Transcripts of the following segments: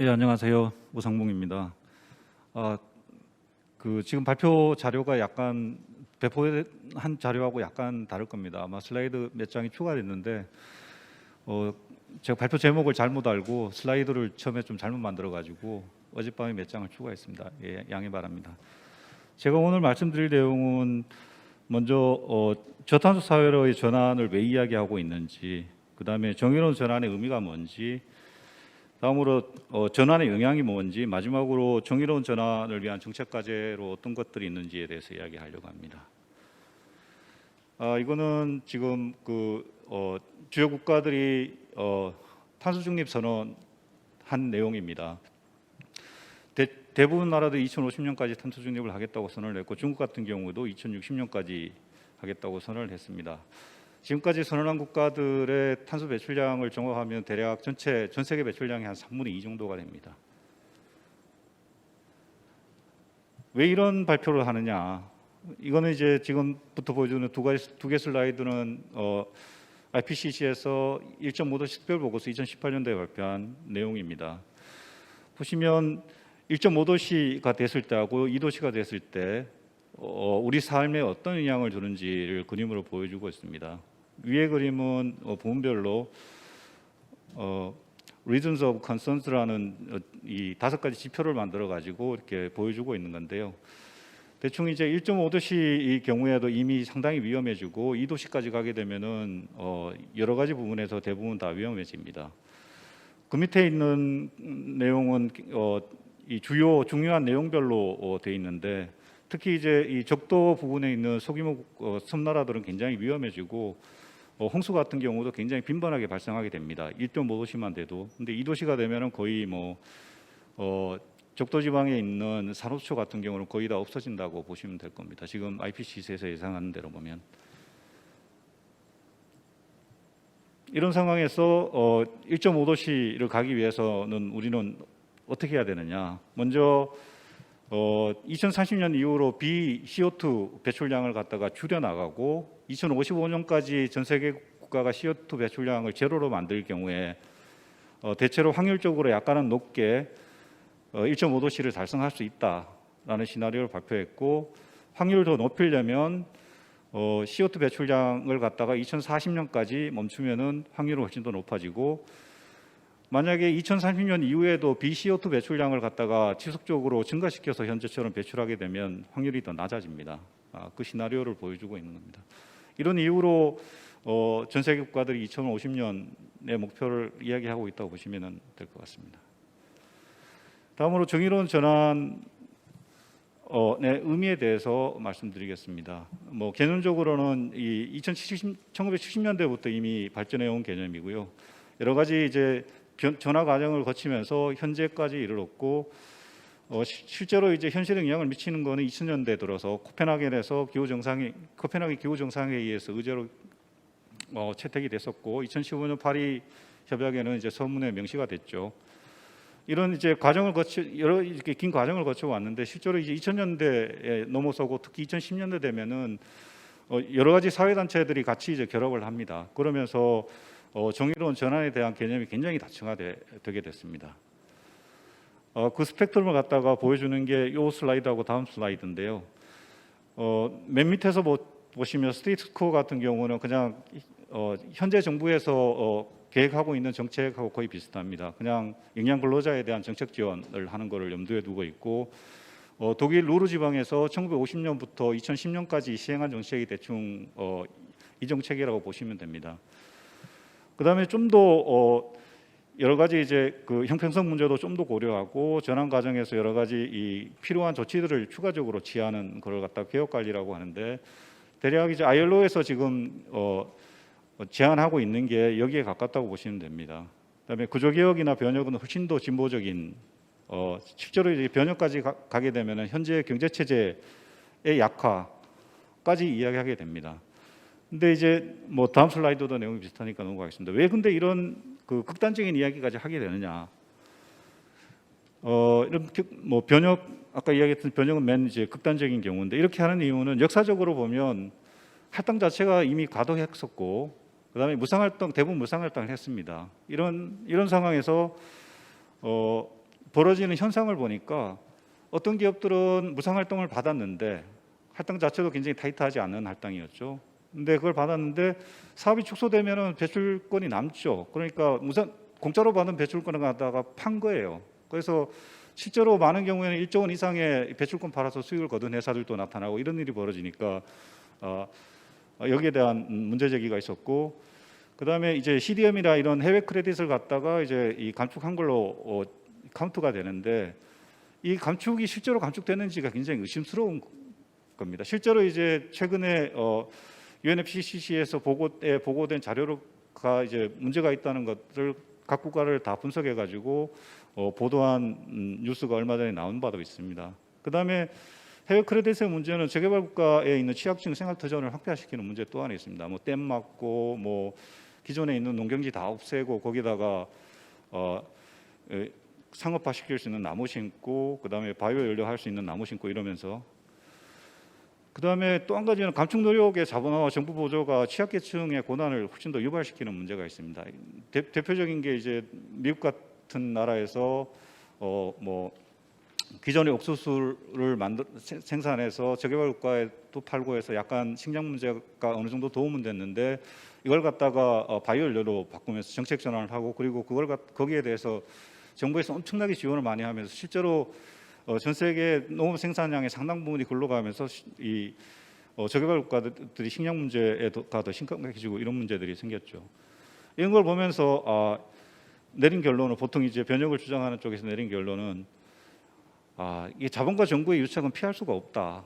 예, 안녕하세요. 우상봉입니다. 아, 그 지금 발표 자료가 약간 배포한 자료하고 약간 다를 겁니다. 아마 슬라이드 몇 장이 추가됐는데 어, 제가 발표 제목을 잘못 알고 슬라이드를 처음에 좀 잘못 만들어 가지고 어젯밤에 몇 장을 추가했습니다. 예, 양해 바랍니다. 제가 오늘 말씀드릴 내용은 먼저 어, 저탄소 사회로의 전환을 왜 이야기하고 있는지, 그 다음에 정의로운 전환의 의미가 뭔지, 다음으로 어, 전환의 영향이 뭔지, 마지막으로 정의로운 전환을 위한 정책 과제로 어떤 것들이 있는지에 대해서 이야기하려고 합니다. 아, 이거는 지금 그 어, 주요 국가들이 어, 탄소 중립 선언 한 내용입니다. 대, 대부분 나라들이 2050년까지 탄소 중립을 하겠다고 선언을 했고 중국 같은 경우도 2060년까지 하겠다고 선언을 했습니다. 지금까지 선언한 국가들의 탄소 배출량을 종합하면 대략 전체 전 세계 배출량의 한 3분의 2 정도가 됩니다. 왜 이런 발표를 하느냐? 이거는 이제 지금부터 보여주는 두 가지 두 개 슬라이드는 어, IPCC에서 1.5도 식별 보고서 2018년도에 발표한 내용입니다. 보시면 1.5도씨가 됐을 때하고 2도씨가 됐을 때 어, 우리 삶에 어떤 영향을 주는지를 그림으로 보여주고 있습니다. 위의 그림은 어, 부문별로 어, Reasons of Concerns라는 어, 이 다섯 가지 지표를 만들어 가지고 이렇게 보여주고 있는 건데요. 대충 이제 1.5도씨의 경우에도 이미 상당히 위험해지고 2도씨까지 가게 되면은 어, 여러 가지 부분에서 대부분 다 위험해집니다. 그 밑에 있는 내용은 어, 이 주요 중요한 내용별로 어, 돼 있는데 특히 이제 이 적도 부분에 있는 소규모 어, 섬나라들은 굉장히 위험해지고 어, 홍수 같은 경우도 굉장히 빈번하게 발생하게 됩니다. 1.5도시만 돼도. 근데 2도시가 되면은 거의 뭐 어, 적도 지방에 있는 산호초 같은 경우는 거의 다 없어진다고 보시면 될 겁니다. 지금 IPCC에서 예상하는 대로 보면 이런 상황에서 어, 1.5도시를 가기 위해서는 우리는 어떻게 해야 되느냐? 먼저 어, 2030년 이후로 비 CO2 배출량을 갖다가 줄여 나가고 2055년까지 전 세계 국가가 CO2 배출량을 제로로 만들 경우에 어, 대체로 확률적으로 약간은 높게 어, 1.5도씨를 달성할 수 있다라는 시나리오를 발표했고 확률을 더 높이려면 어, CO2 배출량을 갖다가 2040년까지 멈추면은 확률은 훨씬 더 높아지고 만약에 2030년 이후에도 비CO2 배출량을 갖다가 지속적으로 증가시켜서 현재처럼 배출하게 되면 확률이 더 낮아집니다. 아, 그 시나리오를 보여주고 있는 겁니다. 이런 이유로 어, 전 세계 국가들이 2050년의 목표를 이야기하고 있다고 보시면 될 것 같습니다. 다음으로 정의로운 전환 어, 네, 의미에 대해서 말씀드리겠습니다. 뭐 개념적으로는 이 2070, 1970년대부터 이미 발전해 온 개념이고요. 여러 가지 이제 변, 전화 과정을 거치면서 현재까지 이르렀고 어, 시- 실제로 이제 현실에 영향을 미치는 거는 2000년대 들어서 코펜하겐에서 기후 정상회 코펜하겐 기후 정상회의에서 의제로 어, 채택이 됐었고 2015년 파리 협약에는 이제 서문에 명시가 됐죠. 이런 이제 과정을 거치 여러 이렇게 긴 과정을 거쳐 왔는데 실제로 이제 2000년대에 넘어서고 특히 2010년대 되면은 어, 여러 가지 사회 단체들이 같이 이제 결합을 합니다. 그러면서 어, 정의로운 전환에 대한 개념이 굉장히 다층화되게 됐습니다. 어, 그 스펙트럼을 갖다가 보여주는 게 이 슬라이드하고 다음 슬라이드인데요. 어, 맨 밑에서 보, 보시면 스테이트스코 같은 경우는 그냥 어, 현재 정부에서 어, 계획하고 있는 정책하고 거의 비슷합니다. 그냥 영양 근로자에 대한 정책 지원을 하는 것을 염두에 두고 있고 어, 독일 루르 지방에서 1950년부터 2010년까지 시행한 정책이 대충 어, 이 정책이라고 보시면 됩니다. 그 다음에 좀더 어, 여러 가지 이제 그 형평성 문제도 좀 더 고려하고 전환 과정에서 여러 가지 이 필요한 조치들을 추가적으로 취하는 걸 갖다 개혁 관리라고 하는데 대략 이제 ILO에서 지금 어, 어, 제안하고 있는 게 여기에 가깝다고 보시면 됩니다. 그다음에 구조 개혁이나 변혁은 훨씬 더 진보적인 어, 실제로 이제 변혁까지 가, 가게 되면 현재 경제 체제의 약화까지 이야기하게 됩니다. 근데 이제 뭐 다음 슬라이드도 내용이 비슷하니까 넘어가겠습니다. 왜 근데 이런 그 극단적인 이야기까지 하게 되느냐? 어, 이렇게 뭐 변혁 아까 이야기했던 변혁은 맨 이제 극단적인 경우인데 이렇게 하는 이유는 역사적으로 보면 할당 자체가 이미 과도했었고 그다음에 무상활동 대부분 무상활동을 했습니다. 이런 이런 상황에서 어, 벌어지는 현상을 보니까 어떤 기업들은 무상 활동을 받았는데 할당 자체도 굉장히 타이트하지 않은 할당이었죠. 근데 그걸 받았는데 사업이 축소되면은 배출권이 남죠. 그러니까 무상 공짜로 받은 배출권을 갖다가 판 거예요. 그래서 실제로 많은 경우에는 1조 원 이상의 배출권 팔아서 수익을 거둔 회사들도 나타나고 이런 일이 벌어지니까 어, 어, 여기에 대한 음, 문제 제기가 있었고 그다음에 이제 CDM이나 이런 해외 크레딧을 갖다가 이제 이 감축한 걸로 어, 카운트가 되는데 이 감축이 실제로 감축되는지가 굉장히 의심스러운 겁니다. 실제로 이제 최근에 어, UNFCCC에서 보고에 보고된 자료가 이제 문제가 있다는 것을 각 국가를 다 분석해 가지고 어, 보도한 음, 뉴스가 얼마 전에 나온 바도 있습니다. 그다음에 해외 크레딧의 문제는 재개발 국가에 있는 취약층 생활터전을 확대시키는 문제 또 하나 있습니다. 뭐 댐 막고 뭐 기존에 있는 농경지 다 없애고 거기다가 어, 에, 상업화 시킬 수 있는 나무 심고 그다음에 바이오 연료 할 수 있는 나무 심고 이러면서 그다음에 또 한 가지는 감축 노력의 자본화와 정부 보조가 취약계층의 고난을 훨씬 더 유발시키는 문제가 있습니다. 대, 대표적인 게 이제 미국 같은 나라에서 어 뭐 기존의 옥수수를 만들 생- 생산해서 재개발 국가에 또 팔고 해서 약간 식량 문제가 어느 정도 도움은 됐는데 이걸 갖다가 어, 바이오 연료로 바꾸면서 정책 전환을 하고 그리고 그걸 갖- 거기에 대해서 정부에서 엄청나게 지원을 많이 하면서 실제로 어, 전 세계 농업 생산량의 상당 부분이 글로 가면서 시- 이 어, 저개발 국가들이 식량 문제가 더 심각해지고 이런 문제들이 생겼죠. 이런 걸 보면서 아, 내린 결론은 보통 이제 변혁을 주장하는 쪽에서 내린 결론은 아, 이 자본과 정부의 유착은 피할 수가 없다.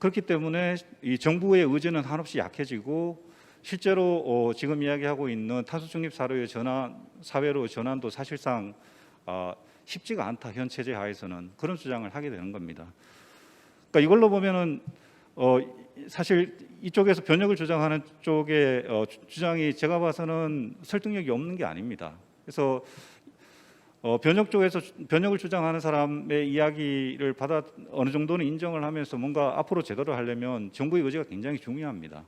그렇기 때문에 이 정부의 의지는 한없이 약해지고 실제로 어, 지금 이야기하고 있는 탄소 중립 사회의 전환 사회로 전환도 사실상 아, 쉽지가 않다 현 체제 하에서는 그런 주장을 하게 되는 겁니다. 그러니까 이걸로 보면은 어, 사실 이쪽에서 변혁을 주장하는 쪽의 어, 주- 주장이 제가 봐서는 설득력이 없는 게 아닙니다. 그래서 어, 변혁 쪽에서 주- 변혁을 주장하는 사람의 이야기를 받아 어느 정도는 인정을 하면서 뭔가 앞으로 제대로 하려면 정부의 의지가 굉장히 중요합니다.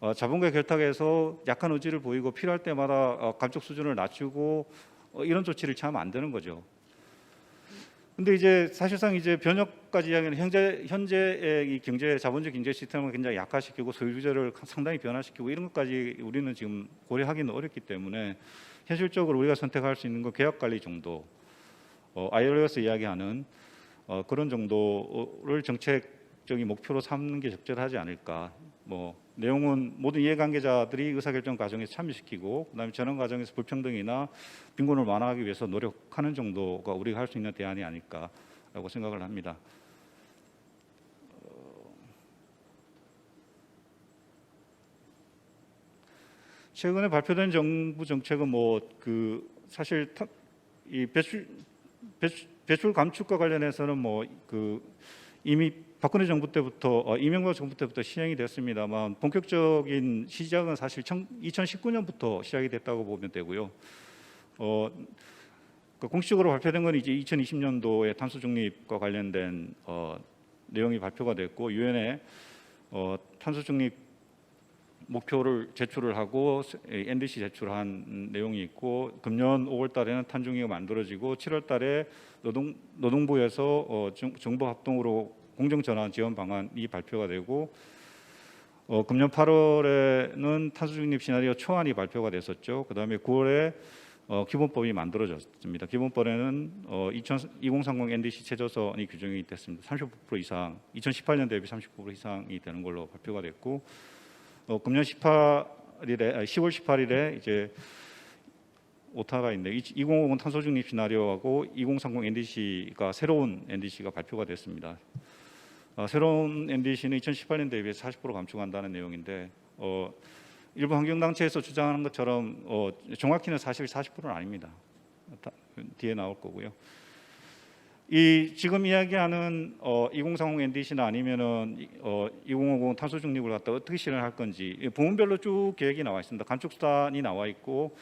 어, 자본과 결탁해서 약한 의지를 보이고 필요할 때마다 어, 감축 수준을 낮추고 어, 이런 조치를 취하면 안 되는 거죠. 근데 이제 사실상 이제 변혁까지 이야기는 현재 현재의 이 경제 자본주의 경제 시스템을 굉장히 약화시키고 소유 주제를 상당히 변화시키고 이런 것까지 우리는 지금 고려하기는 어렵기 때문에 현실적으로 우리가 선택할 수 있는 건 개혁 관리 정도, 어, ILO에서 이야기하는 어, 그런 정도를 정책적인 목표로 삼는 게 적절하지 않을까. 뭐 내용은 모든 이해관계자들이 의사결정 과정에 참여시키고 그다음에 전환 과정에서 불평등이나 빈곤을 완화하기 위해서 노력하는 정도가 우리가 할 수 있는 대안이 아닐까라고 생각을 합니다. 어, 최근에 발표된 정부 정책은 뭐 그 사실 타- 이 배출 배출, 배출 감축과 관련해서는 뭐 그 이미 박근혜 정부 때부터 어, 이명박 정부 때부터 시행이 됐습니다만 본격적인 시작은 사실 2019년부터 시작이 됐다고 보면 되고요. 어, 그 공식적으로 발표된 건 이제 2020년도에 탄소 중립과 관련된 어, 내용이 발표가 됐고 유엔에 어, 탄소 중립 목표를 제출을 하고 NDC 제출한 내용이 있고 금년 5월 달에는 탄중위가 만들어지고 7월 달에 노동 노동부에서 어, 정, 정부 합동으로 공정 전환 지원 방안이 발표가 되고 어, 금년 8월에는 탄소 중립 시나리오 초안이 발표가 됐었죠. 그 다음에 9월에 어, 기본법이 만들어졌습니다. 기본법에는 어, 2000, 2030 NDC 최저선이 규정이 됐습니다. 30% 이상, 2018년 대비 30% 이상이 되는 걸로 발표가 됐고 어, 금년 18일에 아니, 10월 18일에 이제 오타가 있는데 2050 탄소 중립 시나리오하고 2030 NDC가 새로운 NDC가 발표가 됐습니다. 어, 새로운 NDC는 2018년 대비 40% 감축한다는 내용인데 어, 일부 환경단체에서 주장하는 것처럼 어, 정확히는 사실 40%는 아닙니다. 다- 뒤에 나올 거고요. 이 지금 이야기하는 어, 2030 NDC나 아니면은 이- 어, 2050 탄소 중립을 갖다 어떻게 실현할 건지 이 부문별로 쭉 계획이 나와 있습니다. 감축 수단이 나와 있고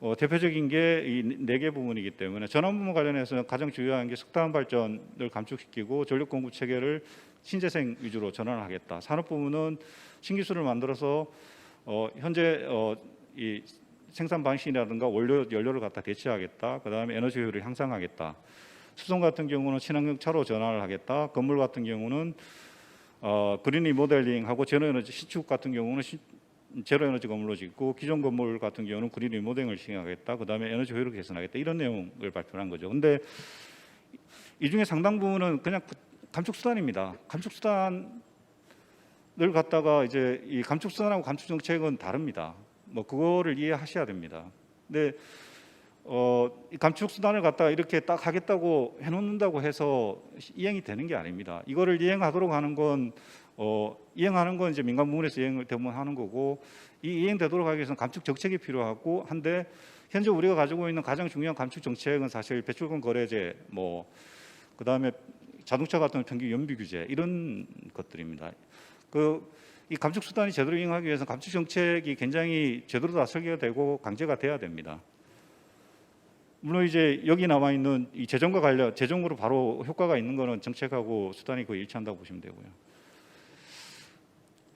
어, 대표적인 게 이 네 개 부분이기 때문에 전환 부문 관련해서 가장 중요한 게 석탄 발전을 감축시키고 전력 공급 체계를 신재생 위주로 전환하겠다. 산업 부문은 신기술을 만들어서 어, 현재 어, 이 생산 방식이라든가 원료 연료를 갖다 대체하겠다. 그다음에 에너지 효율을 향상하겠다. 수송 같은 경우는 친환경 차로 전환을 하겠다. 건물 같은 경우는 어, 그린 리모델링하고 제로 에너지 신축 같은 경우는 시, 제로 에너지 건물로 짓고 기존 건물 같은 경우는 그린 리모델링을 시행하겠다. 그다음에 에너지 효율을 개선하겠다. 이런 내용을 발표한 거죠. 근데 이 중에 상당 부분은 그냥 그 감축 수단입니다. 감축 수단을 갖다가 이제 이 감축 수단하고 감축 정책은 다릅니다. 뭐 그거를 이해하셔야 됩니다. 근데 어, 이 감축 수단을 갖다가 이렇게 딱 하겠다고 해놓는다고 해서 이행이 되는 게 아닙니다. 이거를 이행하도록 하는 건 어, 이행하는 건 이제 민간 부문에서 이행을 대부분 하는 거고 이 이행되도록 하기 위해서는 감축 정책이 필요하고 한데 현재 우리가 가지고 있는 가장 중요한 감축 정책은 사실 배출권 거래제 뭐 그다음에 자동차 같은 평균 연비 규제 이런 것들입니다. 그 이 감축 수단이 제대로 이행하기 위해서 감축 정책이 굉장히 제대로 다 설계가 되고 강제가 돼야 됩니다. 물론 이제 여기 나와 있는 이 재정과 관련 재정으로 바로 효과가 있는 거는 정책하고 수단이 거의 일치한다고 보시면 되고요.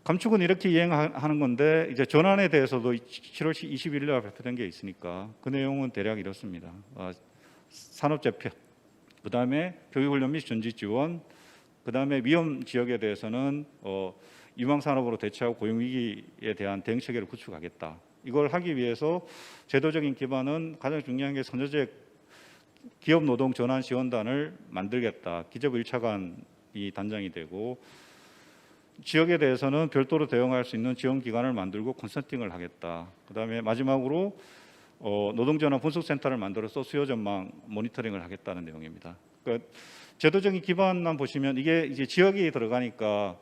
감축은 이렇게 이행하는 건데 이제 전환에 대해서도 7월 21일 날 발표된 게 있으니까 그 내용은 대략 이렇습니다. 아, 산업재표, 그다음에 교육훈련 및 전지 지원, 그다음에 위험 지역에 대해서는 어, 유망 산업으로 대체하고 고용 위기에 대한 대응 체계를 구축하겠다. 이걸 하기 위해서 제도적인 기반은 가장 중요한 게 선저제 기업 노동 전환 지원단을 만들겠다. 기재부 1차관 이 단장이 되고 지역에 대해서는 별도로 대응할 수 있는 지원 기관을 만들고 컨설팅을 하겠다. 그다음에 마지막으로 어, 노동전환 분석센터를 만들어서 수요 전망 모니터링을 하겠다는 내용입니다. 그러니까 제도적인 기반만 보시면 이게 이제 지역이 들어가니까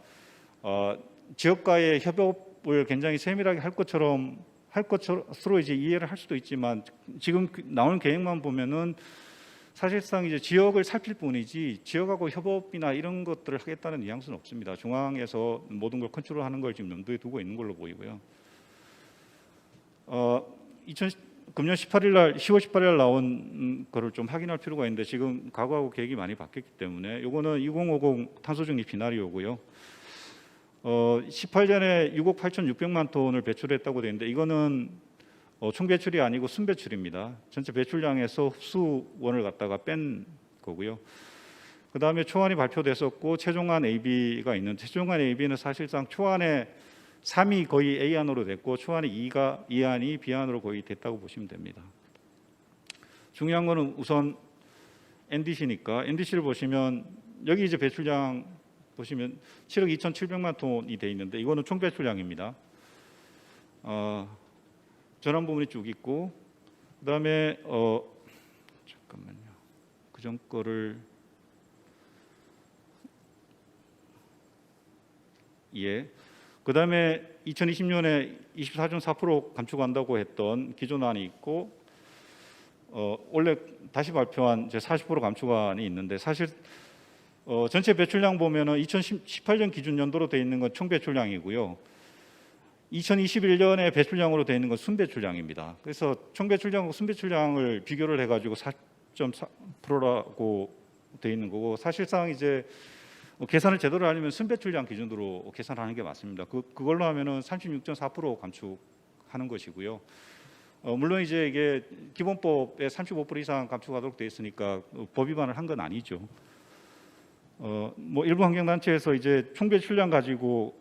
어, 지역과의 협업을 굉장히 세밀하게 할 것처럼 할 것으로 이제 이해를 할 수도 있지만 지금 그 나오는 계획만 보면은 사실상 이제 지역을 살필 뿐이지 지역하고 협업이나 이런 것들을 하겠다는 뉘앙스는 없습니다. 중앙에서 모든 걸 컨트롤하는 걸 지금 염두에 두고 있는 걸로 보이고요. 어, 2000 금년 18일 날 10월 18일 날 나온 음, 거를 좀 확인할 필요가 있는데 지금 과거하고 계획이 많이 바뀌었기 때문에 이거는 2050 탄소 중립 비나리오고요. 어, 18년에 6억 8,600만 톤을 배출했다고 되어 있는데 이거는 어, 총 배출이 아니고 순 배출입니다. 전체 배출량에서 흡수원을 갖다가 뺀 거고요. 그 다음에 초안이 발표됐었고 최종안 AB가 있는 최종안 AB는 사실상 초안에 3이 거의 A안으로 됐고 초안에 2가 2안이 B안으로 거의 됐다고 보시면 됩니다. 중요한 거는 우선 NDC니까 NDC를 보시면 여기 이제 배출량 보시면 7억 2,700만 톤이 돼 있는데 이거는 총 배출량입니다. 어, 전환 부분이 쭉 있고 그다음에 어 잠깐만요. 그전 거를 예. 그 다음에 2020년에 24.4% 감축한다고 했던 기존안이 있고 어 원래 다시 발표한 이제 40% 감축안이 있는데 사실 어 전체 배출량 보면은 2018년 기준 연도로 돼 있는 건 총 배출량이고요. 2021년에 배출량으로 되어 있는 건 순배출량입니다. 그래서 총 배출량과 순배출량을 비교를 해가지고 4.4%라고 되어 있는 거고 사실상 이제 계산을 제대로 하려면 순배출량 기준으로 계산하는 게 맞습니다. 그 그걸로 하면은 36.4% 감축하는 것이고요. 어, 물론 이제 이게 기본법에 35% 이상 감축하도록 되어 있으니까 법 위반을 한 건 아니죠. 어, 뭐 일부 환경단체에서 이제 총 배출량 가지고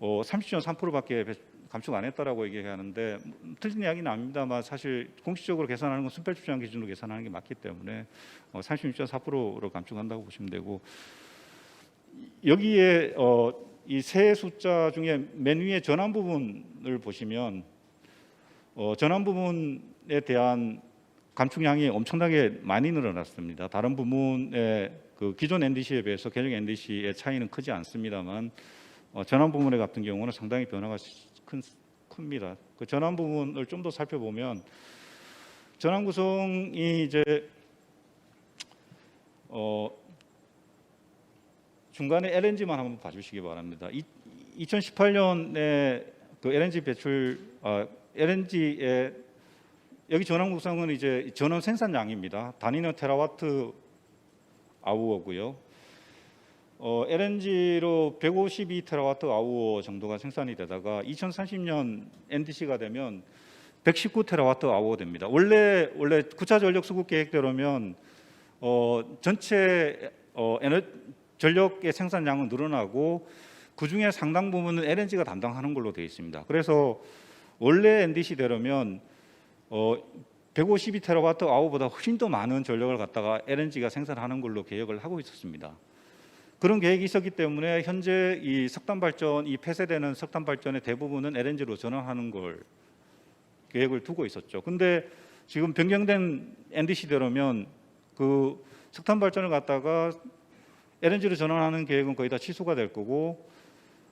어, 30.3%밖에 감축 안 했다라고 얘기하는데 틀린 이야기는 아닙니다만 사실 공식적으로 계산하는 건 순배출량 기준으로 계산하는 게 맞기 때문에 어, 36.4%로 감축한다고 보시면 되고 여기에 어, 이세 숫자 중에 맨 위에 전환 부분을 보시면 어, 전환 부분에 대한 감축량이 엄청나게 많이 늘어났습니다. 다른 부문의 그 기존 NDC에 비해서 개정 NDC의 차이는 크지 않습니다만 어, 전환 부분의 같은 경우는 상당히 변화가 큰, 큽니다. 그 전환 부분을 좀 더 살펴보면 전환 구성이 이제 어, 중간에 LNG만 한번 봐주시기 바랍니다. 이, 2018년에 그 LNG 배출 아, LNG의 여기 전환 구성은 이제 전원 생산량입니다. 단위는 테라와트 아우어고요. 어, LNG로 152 테라와트 아우어 정도가 생산이 되다가 2030년 NDC가 되면 119 테라와트 아워 됩니다. 원래 원래 구차 전력 수급 계획대로면 어, 전체 어, 에너 전력의 생산량은 늘어나고 그 중에 상당 부분은 LNG가 담당하는 걸로 되어 있습니다. 그래서 원래 NDC대로면 어, 152테라와트 아워보다 훨씬 더 많은 전력을 갖다가 LNG가 생산하는 걸로 계획을 하고 있었습니다. 그런 계획이 있었기 때문에 현재 이 석탄 발전, 이 폐쇄되는 석탄 발전의 대부분은 LNG로 전환하는 걸 계획을 두고 있었죠. 근데 지금 변경된 NDC대로면 그 석탄 발전을 갖다가 LNG로 전환하는 계획은 거의 다 취소가 될 거고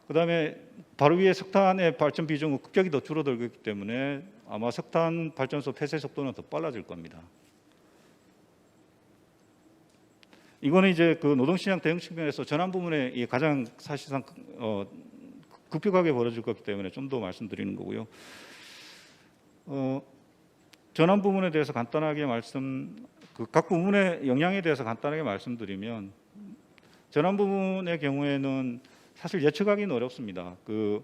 그다음에 바로 위에 석탄의 발전 비중은 급격히 더 줄어들고 있기 때문에 아마 석탄 발전소 폐쇄 속도는 더 빨라질 겁니다. 이거는 이제 그 노동시장 대응 측면에서 전환 부분에 이 가장 사실상 어, 급격하게 벌어질 거기 때문에 좀 더 말씀드리는 거고요. 어, 전환 부분에 대해서 간단하게 말씀, 그 각 부분의 영향에 대해서 간단하게 말씀드리면 전환 부분의 경우에는 사실 예측하기는 어렵습니다. 그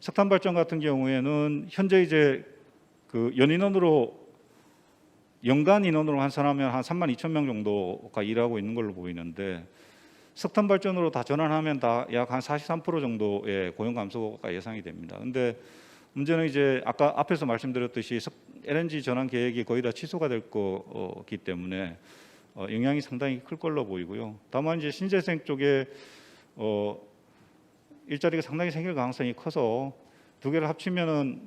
석탄 발전 같은 경우에는 현재 이제 그 연인원으로 연간 인원으로 환산하면 한 3만 2천 명 정도가 일하고 있는 걸로 보이는데 석탄 발전으로 다 전환하면 다 약 한 43% 정도의 고용 감소가 예상이 됩니다. 근데 문제는 이제 아까 앞에서 말씀드렸듯이 석- LNG 전환 계획이 거의 다 취소가 될 거기 때문에 어, 영향이 상당히 클 걸로 보이고요. 다만 이제 신재생 쪽에 어, 일자리가 상당히 생길 가능성이 커서 두 개를 합치면은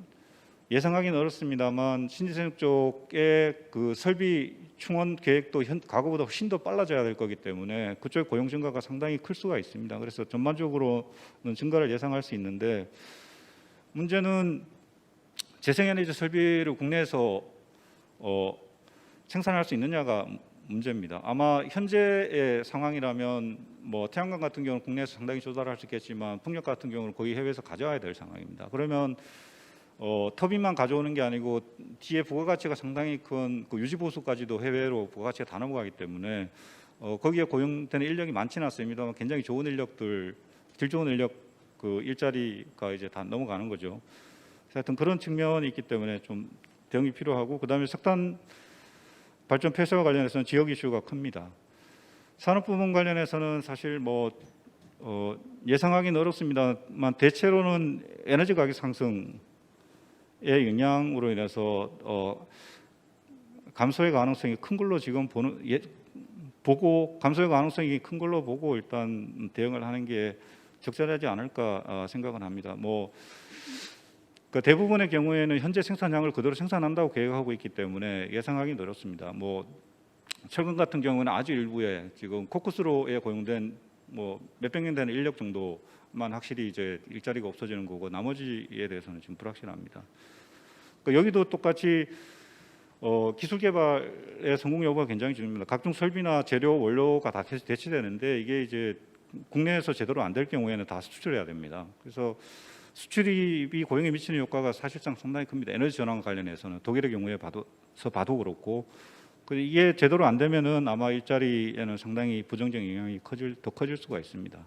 예상하기는 어렵습니다만 신재생 쪽의 그 설비 충원 계획도 현, 과거보다 훨씬 더 빨라져야 될 거기 때문에 그쪽 고용 증가가 상당히 클 수가 있습니다. 그래서 전반적으로는 증가를 예상할 수 있는데 문제는 재생에너지 설비를 국내에서 어, 생산할 수 있느냐가 문제입니다. 아마 현재의 상황이라면 뭐 태양광 같은 경우는 국내에서 상당히 조달할 수 있겠지만 풍력 같은 경우는 거의 해외에서 가져와야 될 상황입니다. 그러면 어, 터빈만 가져오는 게 아니고 뒤에 부가가치가 상당히 큰 그 유지 보수까지도 해외로 부가가치가 다 넘어가기 때문에 어, 거기에 고용되는 인력이 많지는 않습니다만 굉장히 좋은 인력들, 질 좋은 인력 그 일자리가 이제 다 넘어가는 거죠. 하여튼 그런 측면이 있기 때문에 좀 대응이 필요하고 그다음에 석탄 발전 폐쇄와 관련해서는 지역 이슈가 큽니다. 산업 부문 관련해서는 사실 뭐 어, 예상하기는 어렵습니다만 대체로는 에너지 가격 상승 의 영향으로 인해서 어, 감소의 가능성이 큰 걸로 지금 보는 예, 보고 감소의 가능성이 큰 걸로 보고 일단 대응을 하는 게 적절하지 않을까 어, 생각은 합니다. 뭐 그 대부분의 경우에는 현재 생산량을 그대로 생산한다고 계획하고 있기 때문에 예상하기 어렵습니다. 뭐 철강 같은 경우는 아주 일부에 지금 코쿠스로에 고용된 뭐 몇백 년 되는 인력 정도만 확실히 이제 일자리가 없어지는 거고 나머지에 대해서는 지금 불확실합니다. 그 여기도 똑같이 어, 기술 개발의 성공 여부가 굉장히 중요합니다. 각종 설비나 재료 원료가 다 대체- 대체되는데 이게 이제 국내에서 제대로 안 될 경우에는 다 수출해야 됩니다. 그래서 수출입이 고용에 미치는 효과가 사실상 상당히 큽니다. 에너지 전환 관련해서는 독일의 경우에 봐도서 봐도 그렇고 그 이게 제대로 안 되면은 아마 일자리에는 상당히 부정적 영향이 커질 더 커질 수가 있습니다.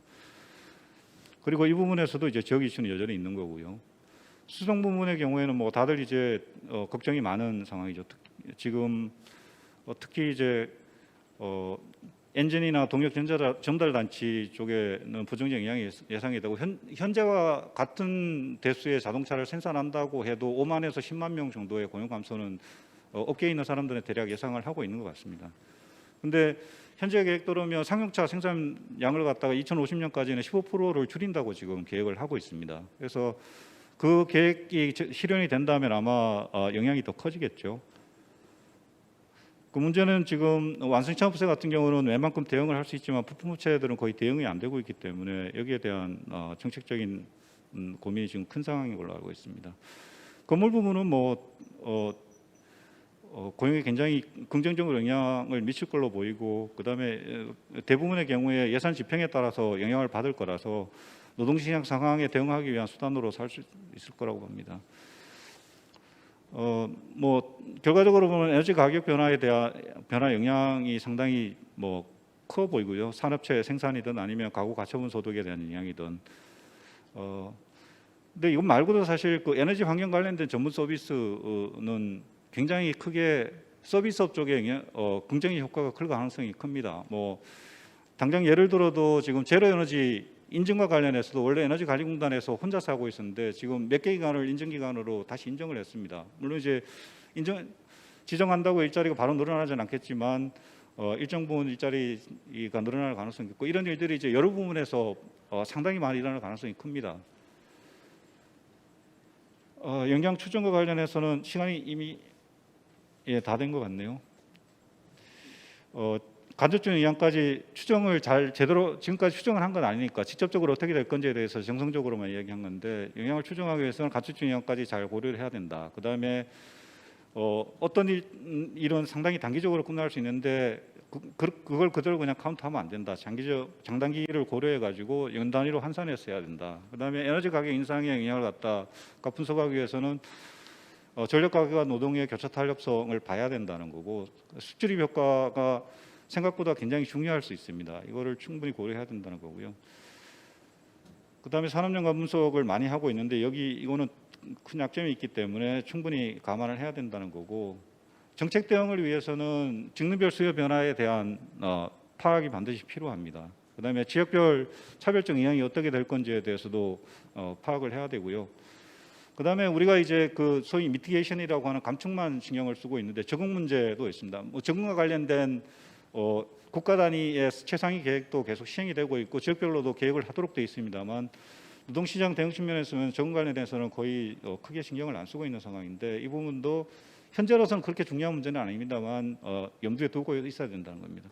그리고 이 부분에서도 이제 지역 이슈는 여전히 있는 거고요. 수송 부문의 경우에는 뭐 다들 이제 어, 걱정이 많은 상황이죠. 특- 지금 어, 특히 이제 어, 엔진이나 동력 전달, 전달 단치 쪽에는 부정적 영향이 예스- 예상이 되고 현, 현재와 같은 대수의 자동차를 생산한다고 해도 5만에서 10만 명 정도의 고용 감소는 어, 업계에 있는 사람들은 대략 예상을 하고 있는 것 같습니다. 근데 현재 계획대로면 상용차 생산량을 갖다가 2050년까지는 15%를 줄인다고 지금 계획을 하고 있습니다. 그래서 그 계획이 저- 실현이 된다면 아마 어, 영향이 더 커지겠죠. 그 문제는 지금 완성차 업체 같은 경우는 웬만큼 대응을 할 수 있지만 부품 업체들은 거의 대응이 안 되고 있기 때문에 여기에 대한 어, 정책적인 음, 고민이 지금 큰 상황인 걸로 알고 있습니다. 건물 부분은 뭐 어, 어, 고용에 굉장히 긍정적으로 영향을 미칠 걸로 보이고 그다음에 어, 대부분의 경우에 예산 집행에 따라서 영향을 받을 거라서 노동시장 상황에 대응하기 위한 수단으로 살 수 있을 거라고 봅니다. 어, 뭐 결과적으로 보면 에너지 가격 변화에 대한 변화 영향이 상당히 뭐 커 보이고요. 산업체 생산이든 아니면 가구 가처분 소득에 대한 영향이든 어, 근데 이것 말고도 사실 그 에너지 환경 관련된 전문 서비스는 굉장히 크게 서비스업 쪽에 영향- 어, 긍정의 효과가 클 가능성이 큽니다. 뭐 당장 예를 들어도 지금 제로 에너지 인증과 관련해서도 원래 에너지 관리공단에서 혼자서 하고 있었는데 지금 몇 개 기관을 인증 기관으로 다시 인정을 했습니다. 물론 이제 인정 지정한다고 일자리가 바로 늘어나지는 않겠지만 어, 일정 부분 일자리가 늘어날 가능성이 있고 이런 일들이 이제 여러 부분에서 어, 상당히 많이 일어날 가능성이 큽니다. 어, 영양 추정과 관련해서는 시간이 이미 예, 다 된 것 같네요. 어, 간접적 영향까지 추정을 잘 제대로 지금까지 추정을 한 건 아니니까 직접적으로 어떻게 될 건지에 대해서 정성적으로만 이야기한 건데 영향을 추정하기 위해서는 간접적 영향까지 잘 고려를 해야 된다. 그 다음에 어, 어떤 일, 음, 일은 상당히 단기적으로 끝날 수 있는데 그, 그, 그걸 그대로 그냥 카운트하면 안 된다. 장기적 장단기를 고려해 가지고 연 단위로 환산해서 해야 된다. 그다음에 에너지 가격 인상에 영향을 갖다 가 분석하기 위해서는 어, 전력 가격과 노동의 교차 탄력성을 봐야 된다는 거고 수출입 효과가 생각보다 굉장히 중요할 수 있습니다. 이거를 충분히 고려해야 된다는 거고요. 그다음에 산업연관 분석을 많이 하고 있는데 여기 이거는 큰 약점이 있기 때문에 충분히 감안을 해야 된다는 거고 정책 대응을 위해서는 직능별 수요 변화에 대한 어, 파악이 반드시 필요합니다. 그다음에 지역별 차별적 영향이 어떻게 될 건지에 대해서도 어, 파악을 해야 되고요. 그다음에 우리가 이제 그 소위 미티게이션이라고 하는 감축만 신경을 쓰고 있는데 적응 문제도 있습니다. 뭐 적응과 관련된 어, 국가 단위의 최상위 계획도 계속 시행이 되고 있고 지역별로도 계획을 하도록 되어 있습니다만 노동시장 대응 측면에서는 적응 관련해서는 거의 어, 크게 신경을 안 쓰고 있는 상황인데 이 부분도 현재로서는 그렇게 중요한 문제는 아닙니다만 어, 염두에 두고 있어야 된다는 겁니다.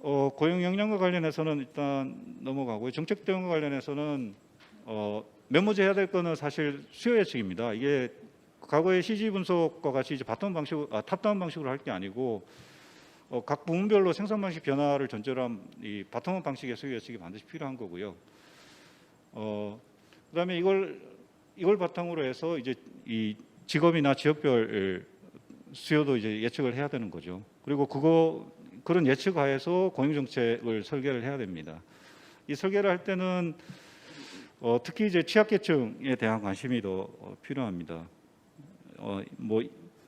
어, 고용 역량과 관련해서는 일단 넘어가고요. 정책 대응과 관련해서는 어, 메모제 해야 될 거는 사실 수요 예측입니다. 이게 과거의 CG 분석과 같이 이제 바텀 방식, 아, 탑다운 방식으로 할 게 아니고 어, 각 부문별로 생산 방식 변화를 전제로 한이 바텀업 방식의 수요 예측이 반드시 필요한 거고요. 어, 그다음에 이걸 이걸 바탕으로 해서 이제 이 직업이나 지역별 수요도 이제 예측을 해야 되는 거죠. 그리고 그거 그런 예측 하에서 고용 정책을 설계를 해야 됩니다. 이 설계를 할 때는 어, 특히 이제 취약계층에 대한 관심이 더 어, 필요합니다. 어, 뭐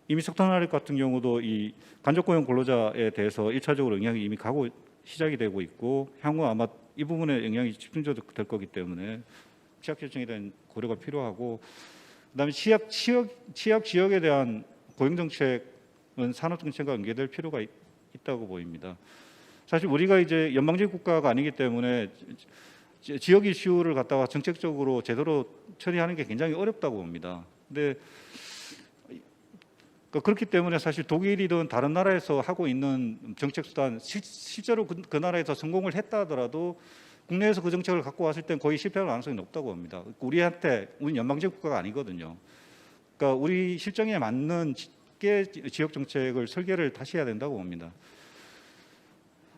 이미 석탄화력 같은 경우도 이 간접고용 근로자에 대해서 일차적으로 영향이 이미 가고 시작이 되고 있고 향후 아마 이 부분에 영향이 집중적으로 될 거기 때문에 취약계층에 대한 고려가 필요하고 그다음에 취약 취약 취약 지역에 대한 고용 정책은 산업 정책과 연계될 필요가 있, 있다고 보입니다. 사실 우리가 이제 연방제 국가가 아니기 때문에 지- 지역 이슈를 갖다가 정책적으로 제대로 처리하는 게 굉장히 어렵다고 봅니다. 근데 그- 그렇기 때문에 사실 독일이든 다른 나라에서 하고 있는 정책 수단 실, 실제로 그, 그 나라에서 성공을 했다 하더라도 국내에서 그 정책을 갖고 왔을 땐 거의 실패할 가능성이 높다고 봅니다. 우리한테 우리 연방제 국가가 아니거든요. 그러니까 우리 실정에 맞는 게 지역 정책을 설계를 다시 해야 된다고 봅니다.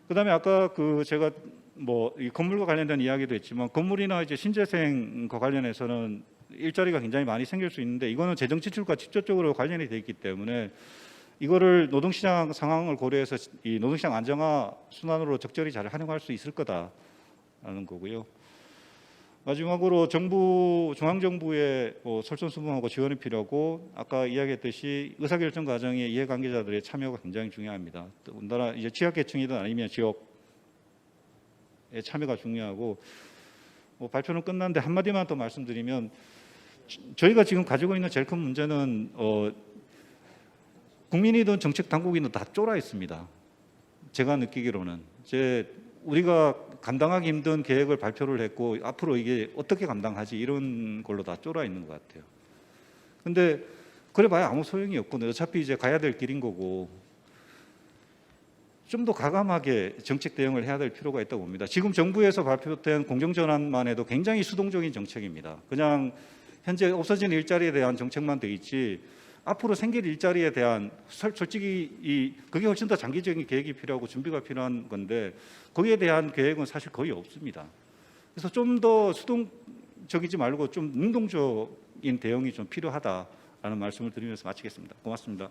그다음에 아까 그 제가 뭐이 건물과 관련된 이야기도 했지만 건물이나 이제 신재생과 관련해서는 일자리가 굉장히 많이 생길 수 있는데 이거는 재정 지출과 직접적으로 관련이 돼 있기 때문에 이거를 노동시장 상황을 고려해서 이 노동시장 안정화 순환으로 적절히 잘 활용할 수 있을 거다라는 거고요. 마지막으로 정부 중앙 정부의 뭐 솔선수범하고 지원이 필요하고 아까 이야기했듯이 의사결정 과정에 이해관계자들의 참여가 굉장히 중요합니다. 더군다나 이제 지역계층이든 아니면 지역의 참여가 중요하고 뭐 발표는 끝났는데 한 마디만 더 말씀드리면 저- 저희가 지금 가지고 있는 제일 큰 문제는 어, 국민이든 정책 당국이든 다 쫄아 있습니다. 제가 느끼기로는 제 우리가 감당하기 힘든 계획을 발표를 했고 앞으로 이게 어떻게 감당하지 이런 걸로 다 쫄아 있는 것 같아요. 근데 그래봐야 아무 소용이 없거든요. 어차피 이제 가야 될 길인 거고 좀 더 가감하게 정책 대응을 해야 될 필요가 있다고 봅니다. 지금 정부에서 발표된 공정전환만 해도 굉장히 수동적인 정책입니다. 그냥 현재 없어진 일자리에 대한 정책만 돼 있지 앞으로 생길 일자리에 대한 솔- 솔직히 이 그게 훨씬 더 장기적인 계획이 필요하고 준비가 필요한 건데 거기에 대한 계획은 사실 거의 없습니다. 그래서 좀 더 수동적이지 말고 좀 능동적인 대응이 좀 필요하다라는 말씀을 드리면서 마치겠습니다. 고맙습니다.